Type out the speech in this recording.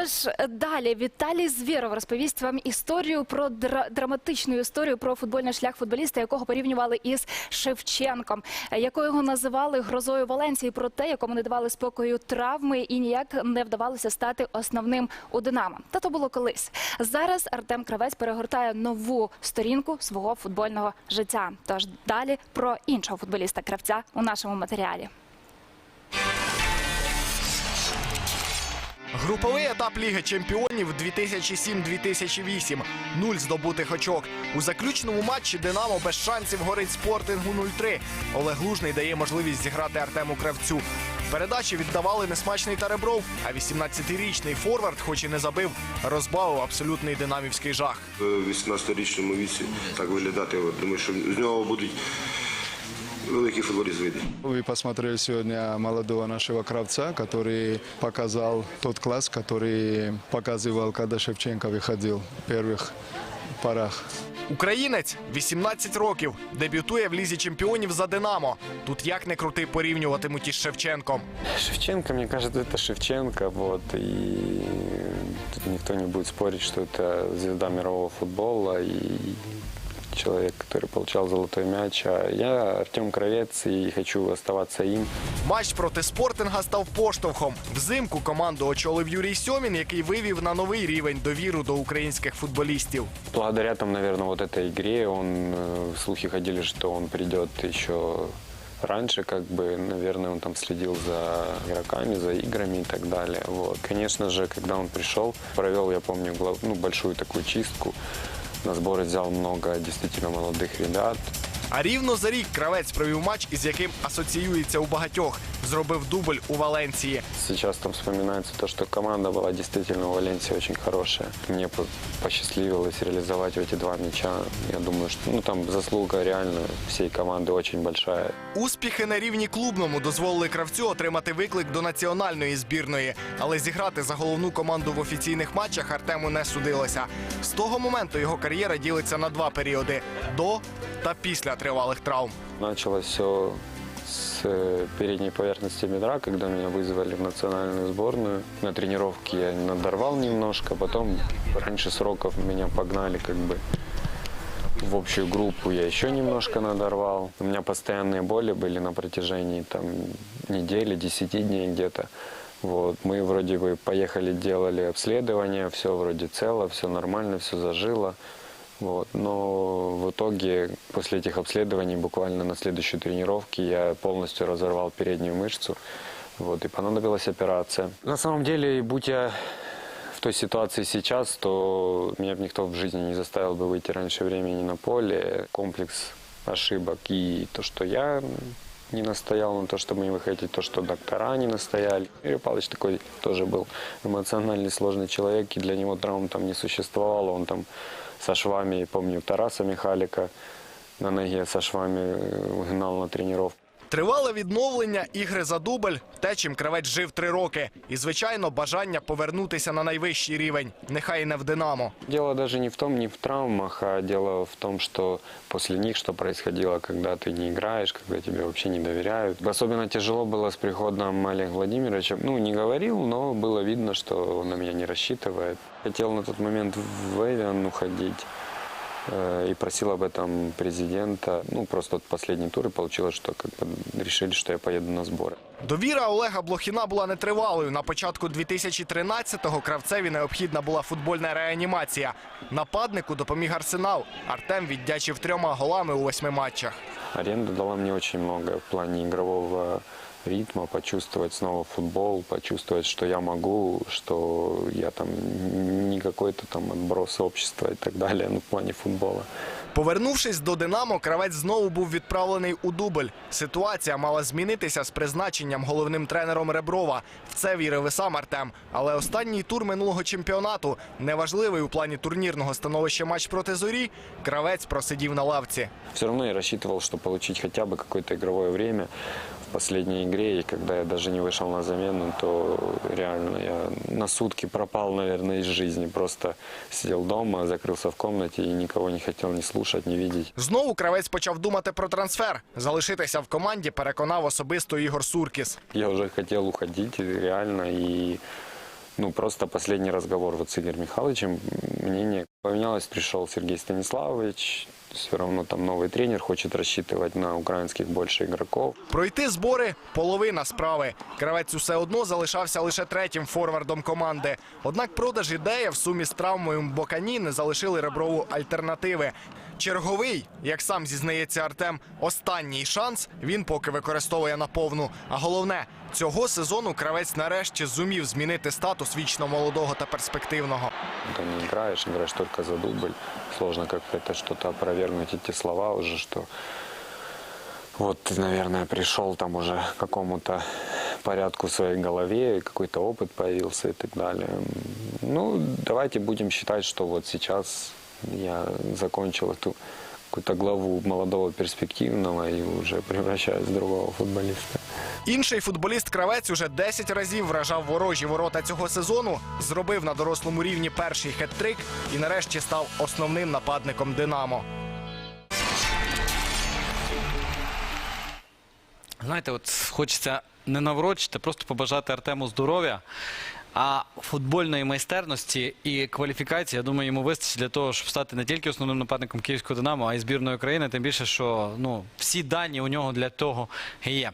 Тож е, далі Віталій Звєров розповість вам історію про дра- драматичну історію про футбольний шлях футболіста, якого порівнювали із Шевченком, е, якого його називали грозою Валенції, про те, якому не давали спокою травми і ніяк не вдавалося стати основним у Динамо. Та то було колись. Зараз Артем Кравець перегортає нову сторінку свого футбольного життя. Тож далі про іншого футболіста кравця у нашому матеріалі. Груповий етап Ліги Чемпіонів 2007-2008. Нуль здобутих очок. У заключному матчі Динамо без шансів горить спортингу 0-3. Олег Лужний дає можливість зіграти Артему Кравцю. Передачі віддавали несмачний та ребров, а 18-річний форвард, хоч і не забив, розбавив абсолютний динамівський жах. В 18-річному віці так виглядати. Думаю, що з нього будуть великі футболісти вийде. Вы посмотрели сегодня молодого нашего кравца, который показал тот класс, который показывал, когда Шевченко выходил в первых порах. Українець 18 років, дебютує в лізі чемпіонів за Динамо. Тут як не крути порівнюватимуть із Шевченком. Шевченко, мне кажется, это Шевченко, вот, и тут никто не будет спорить, что это звезда мирового футбола и человек, который получал золотой мяч. А я Артем Кровец и хочу оставаться им. Матч проти спортинга став поштовхом. Взимку команду очолив Юрій Сьомін, який вивів на новий рівень довіру до українських футболістів. Благодаря там, наверное, вот этой игре, он, э, слухи ходили, что он придет еще раньше, как бы, наверное, он там следил за игроками, за играми и так далее. Вот. Конечно же, когда он пришел, провел, я помню, глав- ну, большую такую чистку. На сборы взял много действительно молодых ребят. А рівно за рік кравець провів матч, із яким асоціюється у багатьох Зробив дубль у Валенції. Сейчас там вспоминается то, что команда была действительно у Валенсии очень хорошая. Мне по- посчастливилось реализовать эти два мяча. Я думаю, что ну, там заслуга реально всей команды очень большая. Успіхи на рівні клубному дозволили кравцю отримати виклик до національної збірної, але зіграти за головну команду в офіційних матчах Артему не судилося. З того моменту його кар'єра ділиться на два періоди: до та після тривалих травм. Началось все с э, передней поверхности бедра, когда меня вызвали в национальную сборную. На тренировке я надорвал немножко, потом раньше сроков меня погнали как бы в общую группу я еще немножко надорвал. У меня постоянные боли были на протяжении там недели, 10 дней где-то. Вот. Мы вроде бы поехали, делали обследование, все вроде цело, все нормально, все зажило. Вот. Но в итоге после этих обследований буквально на следующей тренировке я полностью разорвал переднюю мышцу. Вот, и понадобилась операция. На самом деле, будь я в той ситуации сейчас, то меня бы никто в жизни не заставил бы выйти раньше времени на поле. Комплекс ошибок и то, что я не настоял на то, чтобы не выходить, то, что доктора не настояли. Юрий Павлович такой тоже был эмоциональный, сложный человек, и для него травм там не существовало. Он там со швами, помню, Тараса Михалика на ноге со швами э, гнал на тренировку. Тривале відновлення, ігри за дубль, те, чим кравець жив три роки. І, звичайно, бажання повернутися на найвищий рівень, нехай і не в Динамо. Дело даже не в том, не в травмах, а дело в том, что после них что происходило, когда ты не играешь, когда тебе вообще не доверяют. Особенно тяжело было с приходом Олега Владимировича. Ну, не говорил, но было видно, что он на меня не рассчитывает. Хотел на тот момент в Эвиан уходить э, и просил об этом президента. Ну, просто вот последний тур, и получилось, что как бы решили, что я поеду на сборы. Довіра Олега Блохіна була нетривалою. На початку 2013-го кравцеві необхідна була футбольна реанімація. Нападнику допоміг Арсенал. Артем віддячив трьома голами у восьми матчах. Аренда дала мне очень много в плане игрового ритма, почувствовать снова футбол, почувствовать, что я могу, что я там не какой-то там отброс общества и так далее, ну, в плане футбола. Повернувшись до Динамо, кравець знову був відправлений у дубль. Ситуація мала змінитися з призначенням головним тренером Реброва. В це вірив і сам Артем. Але останній тур минулого чемпіонату, неважливий у плані турнірного становища матч проти зорі, кравець просидів на лавці. Все равно я рассчитывал, что получить хотя бы какое-то игровое время в последней игре, и когда я даже не вышел на замену, то реально я на сутки пропал, наверное, из жизни. Просто сидел дома, закрылся в комнате и никого не хотел ни слушать, не видеть. Знову кравець почав думати про трансфер. Залишитися в команді переконав особисто Ігор Суркіс. Я вже хотів уходить, реально, і. ну, просто последний разговор вот с Игорем Михайловичем, мнение поменялось, пришел Сергей Станиславович, все равно там новый тренер, хочет рассчитывать на украинских больше игроков. Пройти збори половина справи. Кравець усе одно залишався лише третім форвардом команди. Однак продаж ідея в сумі з травмою Бокані не залишили реброву альтернативи. Черговий, як сам зізнається Артем, останній шанс він поки використовує наповну. А головне, цього сезону кравець нарешті зумів змінити статус вічно молодого та перспективного. Ты не играешь, играешь только за дубль. Сложно как-то это что-то опровергнуть, эти слова уже, что вот ты, наверное, пришел там уже к какому-то порядку в своей голове, и какой-то опыт появился и так далее. Ну, давайте будем считать, что вот сейчас я закончил эту какую-то главу молодого перспективного и уже превращаюсь в другого футболиста. Інший футболіст Кравець уже 10 разів вражав ворожі ворота цього сезону, зробив на дорослому рівні перший хет-трик і нарешті став основним нападником Динамо. Знаєте, от хочеться не наврочити, просто побажати Артему здоров'я. А футбольної майстерності і кваліфікації, я думаю, йому вистачить для того, щоб стати не тільки основним нападником Київського Динамо, а й збірної України. Тим більше, що ну, всі дані у нього для того є.